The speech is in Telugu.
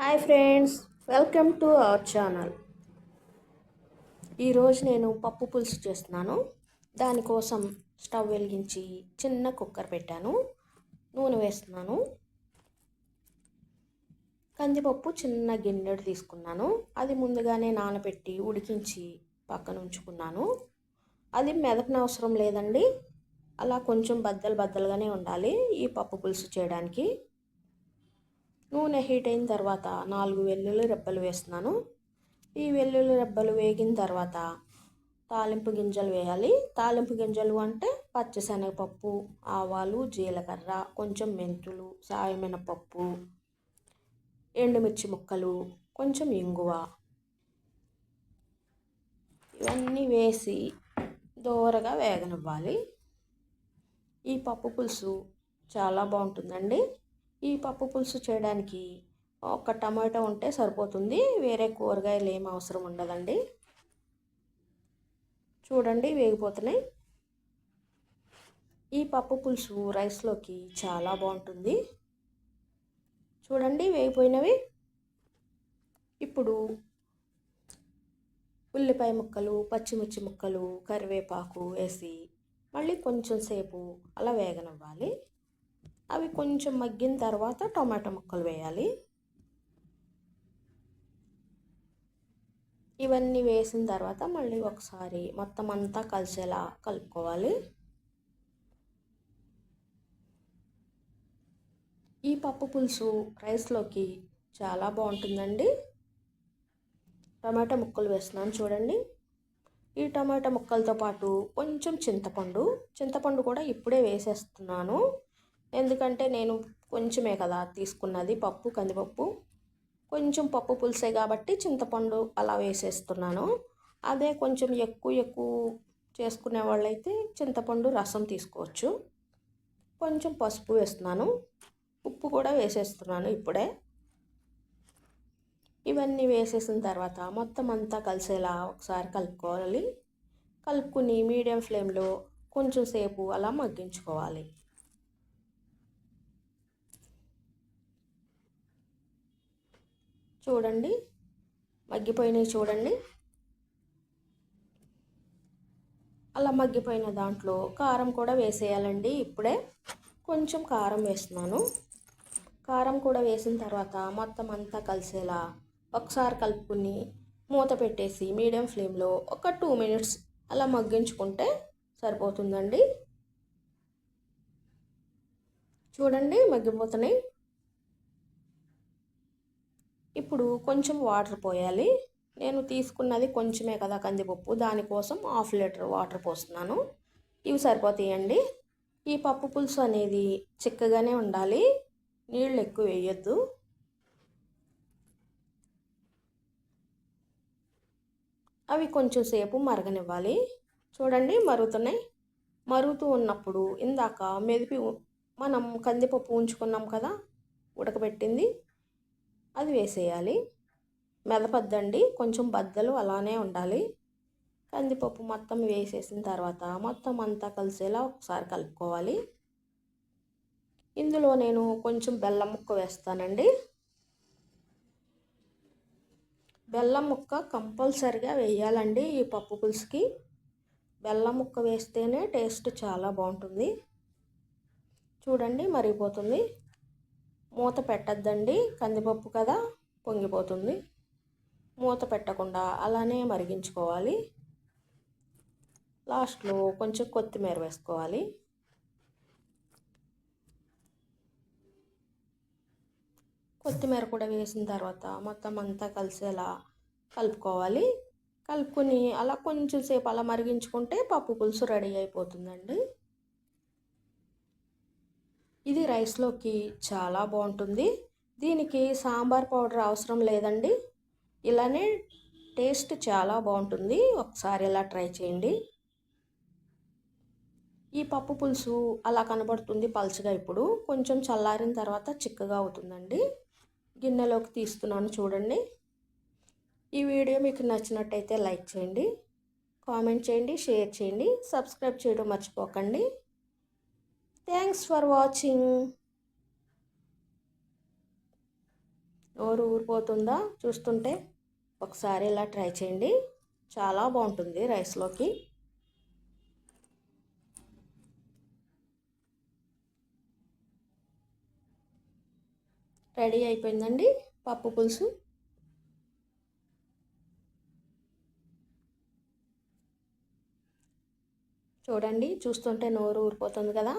Hi friends welcome to our channel. ఈరోజు నేను పప్పు పులుసు చేస్తున్నాను. దానికోసం స్టవ్ వెలిగించి చిన్న కుక్కర్ పెట్టాను. నూనె వేస్తున్నాను. కందిపప్పు చిన్న గిన్నెడు తీసుకున్నాను. అది ముందుగానే నానబెట్టి ఉడికించి పక్కన ఉంచుకున్నాను. అది మెదపనవసరం లేదండి. అలా కొంచెం బద్దలు బద్దలుగానే ఉండాలి ఈ పప్పు పులుసు చేయడానికి. నూనె హీట్ అయిన తర్వాత నాలుగు వెల్లుల్లి రెబ్బలు వేస్తున్నాను. ఈ వెల్లుల్లి రెబ్బలు వేగిన తర్వాత తాలింపు గింజలు వేయాలి. తాలింపు గింజలు అంటే పచ్చిశనగపప్పు ఆవాలు జీలకర్ర కొంచెం మెంతులు సాయమినపప్పు ఎండుమిర్చి ముక్కలు కొంచెం ఇంగువ. ఇవన్నీ వేసి దోరగా వేగనివ్వాలి. ఈ పప్పు పులుసు చాలా బాగుంటుందండి. ఈ పప్పు పులుసు చేయడానికి ఒక టమాటో ఉంటే సరిపోతుంది. వేరే కూరగాయలు ఏం అవసరం ఉండదండి. చూడండి వేగిపోతున్నాయి. ఈ పప్పు పులుసు రైస్లోకి చాలా బాగుంటుంది. చూడండి వేగిపోయినవి. ఇప్పుడు ఉల్లిపాయ ముక్కలు పచ్చిమిర్చి ముక్కలు కరివేపాకు వేసి మళ్ళీ కొంచెం సేపు అలా వేగనివ్వాలి. అవి కొంచెం మగ్గిన తర్వాత టొమాటో ముక్కలు వేయాలి. ఇవన్నీ వేసిన తర్వాత మళ్ళీ ఒకసారి మొత్తం అంతా కలిసేలా కలుపుకోవాలి. ఈ పప్పు పులుసు రైస్లోకి చాలా బాగుంటుందండి. టమాటా ముక్కలు వేస్తున్నాను చూడండి. ఈ టమాటా ముక్కలతో పాటు కొంచెం చింతపండు చింతపండు కూడా ఇప్పుడే వేసేస్తున్నాను. ఎందుకంటే నేను కొంచెమే కదా తీసుకున్నది పప్పు కందిపప్పు. కొంచెం పప్పు పులుసే కాబట్టి చింతపండు అలా వేసేస్తున్నాను. అదే కొంచెం ఎక్కువ ఎక్కువ చేసుకునే వాళ్ళైతే చింతపండు రసం తీసుకోవచ్చు. కొంచెం పసుపు వేస్తున్నాను. ఉప్పు కూడా వేసేస్తున్నాను ఇప్పుడే. ఇవన్నీ వేసేసిన తర్వాత మొత్తం అంతా కలిసేలా ఒకసారి కలుపుకోవాలి. కలుపుకుని మీడియం ఫ్లేమ్లో కొంచెం సేపు అలా మగ్గించుకోవాలి. చూడండి. మగ్గిపోయినవి చూడండి. అలా మగ్గిపోయిన దాంట్లో కారం కూడా వేసేయాలండి. ఇప్పుడే కొంచెం కారం వేస్తున్నాను. కారం కూడా వేసిన తర్వాత మొత్తం అంతా కలిసేలా ఒకసారి కలుపుకుని మూత పెట్టేసి మీడియం ఫ్లేమ్లో ఒక టూ మినిట్స్ అలా మగ్గించుకుంటే సరిపోతుందండి. చూడండి మగ్గిపోతున్నాయి. ఇప్పుడు కొంచెం వాటర్ పోయాలి. నేను తీసుకున్నది కొంచెమే కదా కందిపప్పు. దానికోసం హాఫ్ లీటర్ వాటర్ పోస్తున్నాను. ఇవి సరిపోతాయండి. ఈ పప్పు పులుసు అనేది చిక్కగానే ఉండాలి. నీళ్ళు ఎక్కువ వేయొద్దు. అవి కొంచెం సేపు మరగనివ్వాలి. చూడండి మరుగుతున్నాయి. మరుగుతూ ఉన్నప్పుడు ఇందాక మెదిపి మనం కందిపప్పు ఉంచుకున్నాం కదా ఉడకబెట్టింది. అది వేసేయాలి. మెదపద్దండి. కొంచెం బద్దలు అలానే ఉండాలి. కందిపప్పు మొత్తం వేసేసిన తర్వాత మొత్తం అంతా కలిసేలా ఒకసారి కలుపుకోవాలి. ఇందులో నేను కొంచెం బెల్లం ముక్క వేస్తానండి. బెల్లం ముక్క కంపల్సరిగా వేయాలండి ఈ పప్పు పులుసుకి. బెల్లం ముక్క వేస్తేనే టేస్ట్ చాలా బాగుంటుంది. చూడండి మరిగిపోతుంది. మూత పెట్టద్దండి. కందిపప్పు కదా పొంగిపోతుంది. మూత పెట్టకుండా అలానే మరిగించుకోవాలి. లాస్ట్లో కొంచెం కొత్తిమీర వేసుకోవాలి. కొత్తిమీర కూడా వేసిన తర్వాత మొత్తం అంతా కలిసేలా కలుపుకోవాలి. కలుపుకొని అలా కొంచెం సేపు అలా మరిగించుకుంటే పప్పు పులుసు రెడీ అయిపోతుందండి. ఇది రైస్లోకి చాలా బాగుంటుంది. దీనికి సాంబార్ పౌడర్ అవసరం లేదండి. ఇలానే టేస్ట్ చాలా బాగుంటుంది. ఒకసారి ఇలా ట్రై చేయండి. ఈ పప్పు పులుసు అలా కనబడుతుంది పలుచగా ఇప్పుడు. కొంచెం చల్లారిన తర్వాత చిక్కగా అవుతుందండి. గిన్నెలోకి తీస్తున్నాను చూడండి. ఈ వీడియో మీకు నచ్చినట్టయితే లైక్ చేయండి. కామెంట్ చేయండి షేర్ చేయండి. సబ్స్క్రైబ్ చేయడం మర్చిపోకండి. థ్యాంక్స్ ఫర్ వాచింగ్ నోరు ఊరిపోతుందా? చూస్తుంటే ఒకసారి ఇలా ట్రై చేయండి. చాలా బాగుంటుంది రైస్లోకి. రెడీ అయిపోయిందండి పప్పు పులుసు. చూడండి చూస్తుంటే నోరు ఊరిపోతుంది కదా.